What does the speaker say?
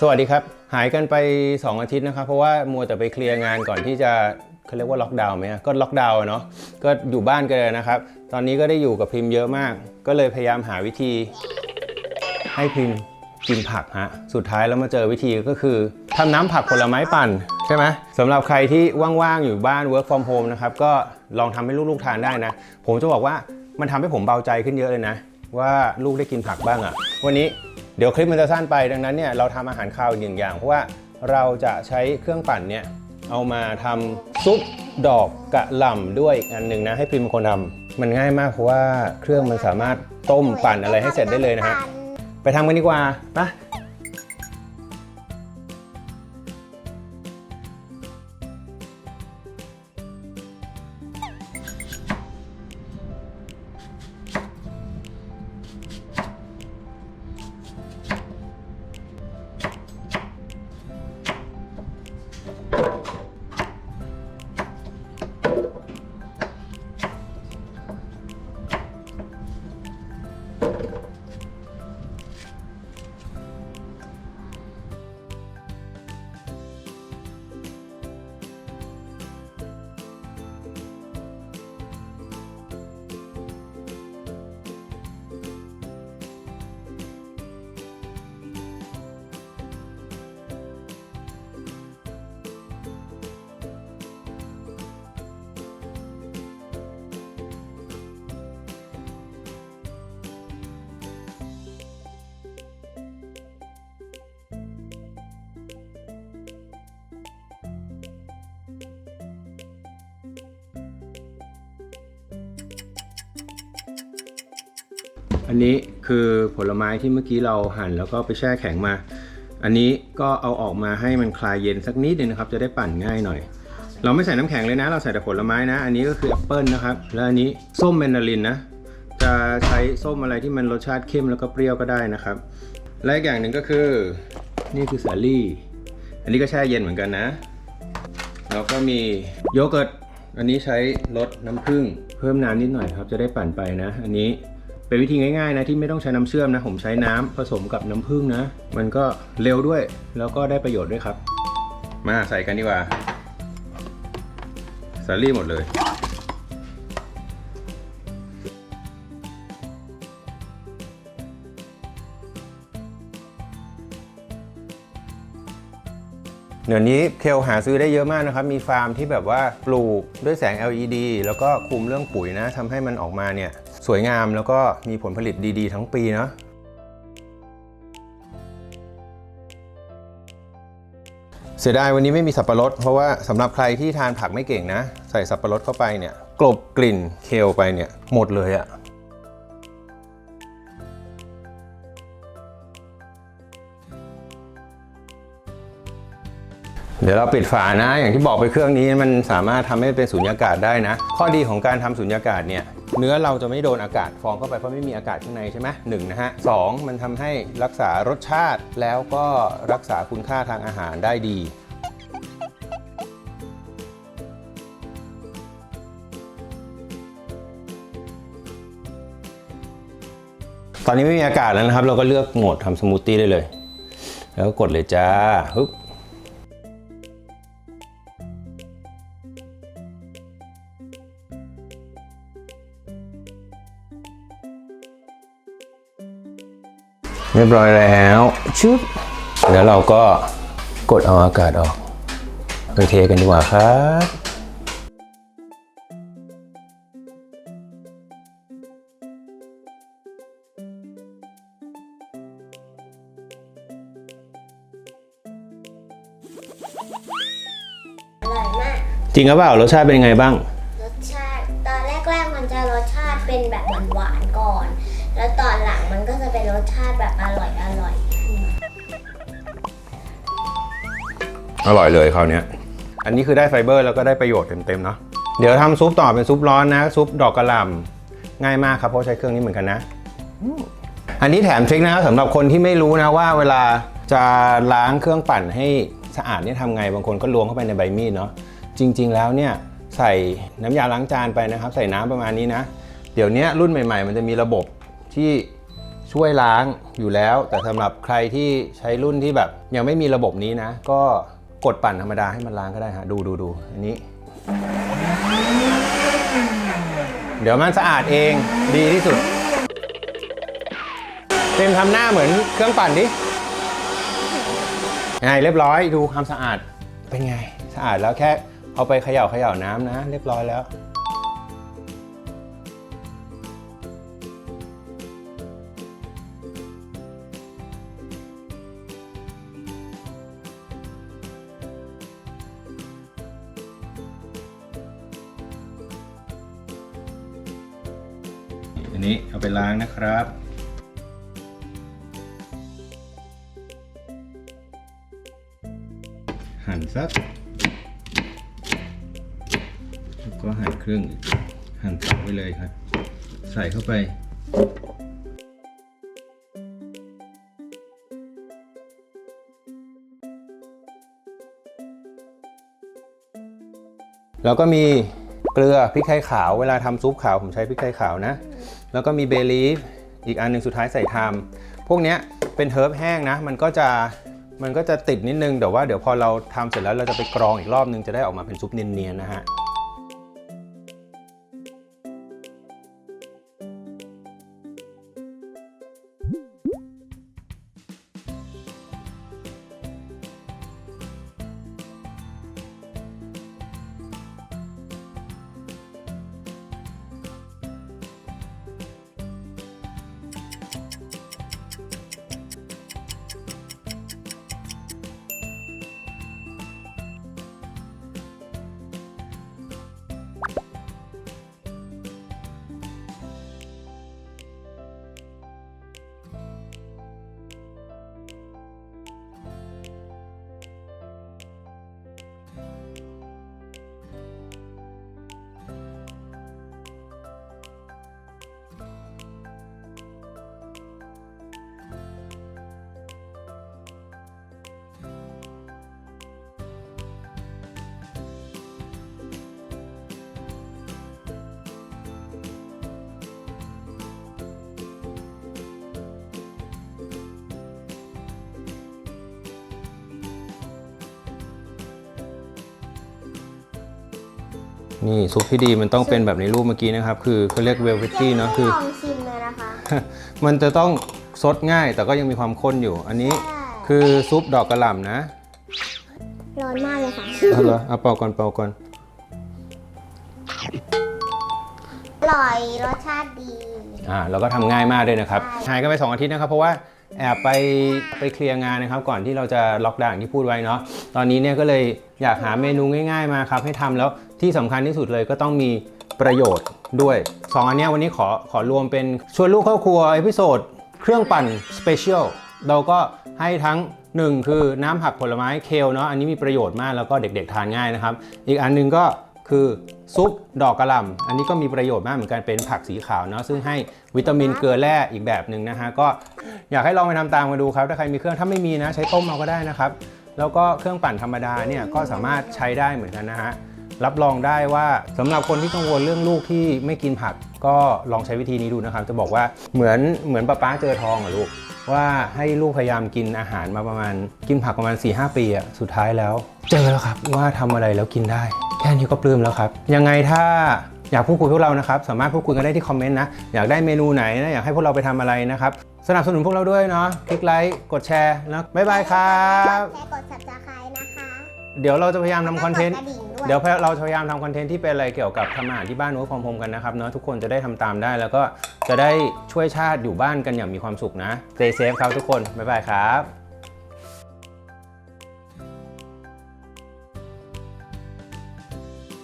สวัสดีครับ หายกันไป 2 อาทิตย์นะครับ เพราะว่ามัวแต่ไปเคลียร์งานก่อนที่จะเขาเรียกว่าล็อกดาวน์ไหมก็ล็อกดาวน์เนาะก็อยู่บ้านกันเลยนะครับ ตอนนี้ก็ได้อยู่กับพิมพ์เยอะมาก ก็เลยพยายามหาวิธี ให้พิมพ์กินผักฮะสุดท้ายแล้วมาเจอวิธีก็คือทำน้ำผักผลไม้ปั่นใช่ไหมสำหรับใครที่ว่างๆอยู่บ้าน work from home นะครับก็ลองทำให้ลูกๆทานได้นะ ผมจะบอกว่ามันทำให้ผมเบาใจขึ้นเยอะเลยนะ ว่าลูกได้กินผักบ้างอะ่ะ วันนี้ เดี๋ยวคลิปมันจะสั้นไปดังนั้นเนี่ยเราทำอาหารข้าวอีกหนึ่งอย่างเพราะว่าเราจะใช้เครื่องปั่นเนี่ยเอามาทำซุปดอกกะหล่ำด้วยอีกอันหนึ่งนะให้พิมพ์เป็นคนทำมันง่ายมากเพราะว่าเครื่องมันสามารถต้มปั่นอะไรให้เสร็จได้เลยนะฮะไปทำกันดีกว่าปะ อันนี้คือผลไม้ที่เมื่อกี้เราหั่นแล้วก็ไปแช่แข็งมา อันนี้ก็เอาออกมาให้มันคลายเย็นสักนิดนึงนะครับ จะได้ปั่นง่ายหน่อย เราไม่ใส่น้ำแข็งเลยนะ เราใส่แต่ผลไม้นะ อันนี้ก็คือแอปเปิลนะครับ แล้วอันนี้ส้มแมนดารินนะ จะใช้ส้มอะไรที่มันรสชาติเข้มแล้วก็เปรี้ยวก็ได้นะครับ และอีกอย่างหนึ่งก็คือ นี่คือสาลี่ อันนี้ก็แช่เย็นเหมือนกันนะ แล้วก็มีโยเกิร์ต อันนี้ใช้รสน้ำผึ้งเพิ่มน้ำนิดหน่อยครับ จะได้ปั่นไปนะ อันนี้ เป็นวิธีง่ายๆนะที่ไม่ต้องใช้น้ำเชื่อมนะ ผมใช้น้ำผสมกับน้ำผึ้งนะ มันก็เร็วด้วย แล้วก็ได้ประโยชน์ด้วยครับ มาใส่กันดีกว่าสาลี่หมดเลยเดี๋ยวนี้เคลหาซื้อได้เยอะมากนะครับ มีฟาร์มที่แบบว่าปลูกด้วยแสง LED แล้วก็คุมเรื่องปุ๋ยนะทำให้มันออกมาเนี่ย สวยงามแล้วก็มีผลผลิตดีๆ ทั้งปีเนาะเสียดายวันนี้ไม่มีสับปะรด เพราะว่าสำหรับใครที่ทานผักไม่เก่งนะ ใส่สับปะรดเข้าไปเนี่ย กลบกลิ่นเคลไปเนี่ย หมดเลยอะเดี๋ยวเราปิดฝานะ อย่างที่บอกไปเครื่องนี้มันสามารถทำให้เป็นสุญญากาศได้นะ ข้อดีของการทำสุญญากาศเนี่ย เนื้อเราจะไม่โดนอากาศฟองเข้าไปเพราะไม่มีอากาศข้างในใช่ไหมหนึ่งนะฮะสองมันทำให้รักษารสชาติแล้วก็รักษาคุณค่าทางอาหารได้ดีตอนนี้ไม่มีอากาศแล้วนะครับ เราก็เลือกโหมดทำสมูทตี้ได้เลย แล้วก็กดเลยจ้าฮึบ เรียบร้อยแล้วชึบเดี๋ยวเราก็กดเอาอากาศออกไปเทกันดีกว่าครับอร่อยมากจริงหรือเปล่ารสชาติเป็นยังไงบ้าง รสชาติตอนแรกๆมันจะรสชาติเป็นแบบหวานๆก่อน แล้วตอนหลังมันก็จะเป็นรสชาติแบบ อร่อยเลยคราวเนี้ยอันนี้คือได้ไฟเบอร์แล้วก็ได้ประโยชน์เต็มๆเนาะเดี๋ยวทำซุปต่อเป็นซุปร้อนนะ ซุปดอกกระหล่ำง่ายมากครับเพราะใช้เครื่องนี้เหมือนกันนะอืมอันนี้แถมทริคนะครับสำหรับคนที่ไม่รู้นะว่าเวลาจะล้างเครื่องปั่นให้สะอาดเนี่ยทำไงบางคนก็ล้วงเข้าไปในใบมีดเนาะจริง ๆ แล้วเนี่ยใส่น้ำยาล้างจานไปนะครับ ใส่น้ำประมาณนี้นะ เดี๋ยวเนี้ยรุ่นใหม่ ๆ มันจะมีระบบที่ช่วยช่วยล้างอยู่แล้ว แต่สำหรับใครที่ใช้รุ่นที่แบบยังไม่มีระบบนี้นะ ก็ กดปั่นธรรมดาให้มันล้างก็ได้ฮะดูดูดูอันนี้ เดี๋ยวมันสะอาดเองดีที่สุด เต็มทำหน้าเหมือนเครื่องปั่นดิไงเรียบร้อยดูความสะอาดเป็นไง สะอาดแล้วแค่เอาไปเขย่าเขย่าน้ำนะ เรียบร้อยแล้ว นี้เอาไปล้างนะครับ หั่นสักแล้วก็หั่นครึ่งอีกหั่นตักไว้เลยครับ ใส่เข้าไปแล้วก็มีเกลือพริกไทยขาวเวลาทำซุปขาวผมใช้พริกไทยขาวนะ แล้วก็มีเบลีฟอีกอันหนึ่งสุดท้ายใส่ไทม์พวกนี้เป็นเฮิร์บแห้งนะ มันก็จะมันก็จะติดนิดนึงแต่ว่าเดี๋ยวพอเราทำเสร็จแล้วเราจะไปกรองอีกรอบนึงจะได้ออกมาเป็นซุปเนียนๆนะฮะ นี่ซุปที่ดีมันต้องเป็นแบบในรูปเมื่อกี้นะครับ คือเขาเรียกเวลเวตตี้เนาะคือ ลองชิมเลยนะคะมันจะต้องซดง่ายแต่ก็ยังมีความข้นอยู่ อันนี้ใช่คือซุปดอกกระหล่ำนะร้อนมากเลยค่ะเอาเหรอเอาเป่าก่อนเป่าก่อนอร่อยรสชาติดี อ่าแล้วก็ทำง่ายมากด้วยนะครับใช่หายกันไป2อาทิตย์นะครับเพราะว่า แอบไปไปเคลียร์งานนะครับ ก่อนที่เราจะล็อกดาวน์ที่พูดไว้เนาะตอนนี้เนี่ยก็เลยอยากหาเมนูง่าย ๆ มาครับ ให้ทำแล้วที่สำคัญที่สุดเลยก็ต้องมีประโยชน์ด้วย 2 อันนี้วันนี้ขอขอรวมเป็นชวนลูกเข้าครัวเอพิโซดเครื่องปั่นสเปเชียลเราก็ให้ทั้ง 1 คือน้ำผักผลไม้เคลเนาะอันนี้มีประโยชน์มากแล้วก็เด็กๆทานง่ายนะครับ อีกอันหนึงก็ คือซุปดอกกระหล่ำอันนี้ก็มีประโยชน์มากเหมือนกันเป็นผักสีขาวเนาะซึ่งให้วิตามินเกลือแร่อีกแบบหนึ่งนะฮะก็อยากให้ลองไปทำตามมาดูครับ ถ้าใครมีเครื่องถ้าไม่มีนะใช้ต้มเอาก็ได้นะครับ แล้วก็เครื่องปั่นธรรมดาเนี่ยก็สามารถใช้ได้เหมือนกันนะฮะรับรองได้ว่าสำหรับคนที่กังวลเรื่องลูกที่ไม่กินผักก็ลองใช้วิธีนี้ดูนะครับ จะบอกว่าเหมือนเหมือนป้าป้าเจอทองเหรอลูกว่าให้ลูกพยายามกินอาหารมาประมาณ กินผักประมาณ4-5ปีอะสุดท้ายแล้ว เจอแล้วครับว่าทำอะไรแล้วกินได้แค่นี้ก็ปลื้มแล้วครับ ยังไงถ้าอยากพูดคุยพวกเรานะครับ สามารถพูดคุยกันได้ที่คอมเมนต์นะ อยากได้เมนูไหนนะ อยากให้พวกเราไปทำอะไรนะครับ สนับสนุนพวกเราด้วยเนาะ คลิกไลค์ กดแชร์แล้วบ๊ายบายครับแค่กด subscribe นะคะ เดี๋ยวเราจะพยายามทำคอนเทนต์แล้วก็กดกระดิ่งด้วยเดี๋ยวเราจะพยายามทำคอนเทนต์ที่เป็นอะไรเกี่ยวกับทำอาหารที่บ้านนู้นคอมพมกันนะครับเนาะทุกคนจะได้ทำตามได้ แล้วก็จะได้ช่วยชาติอยู่บ้านกันอย่างมีความสุขนะ Stay safe ครับทุกคน บ๊ายบายครับ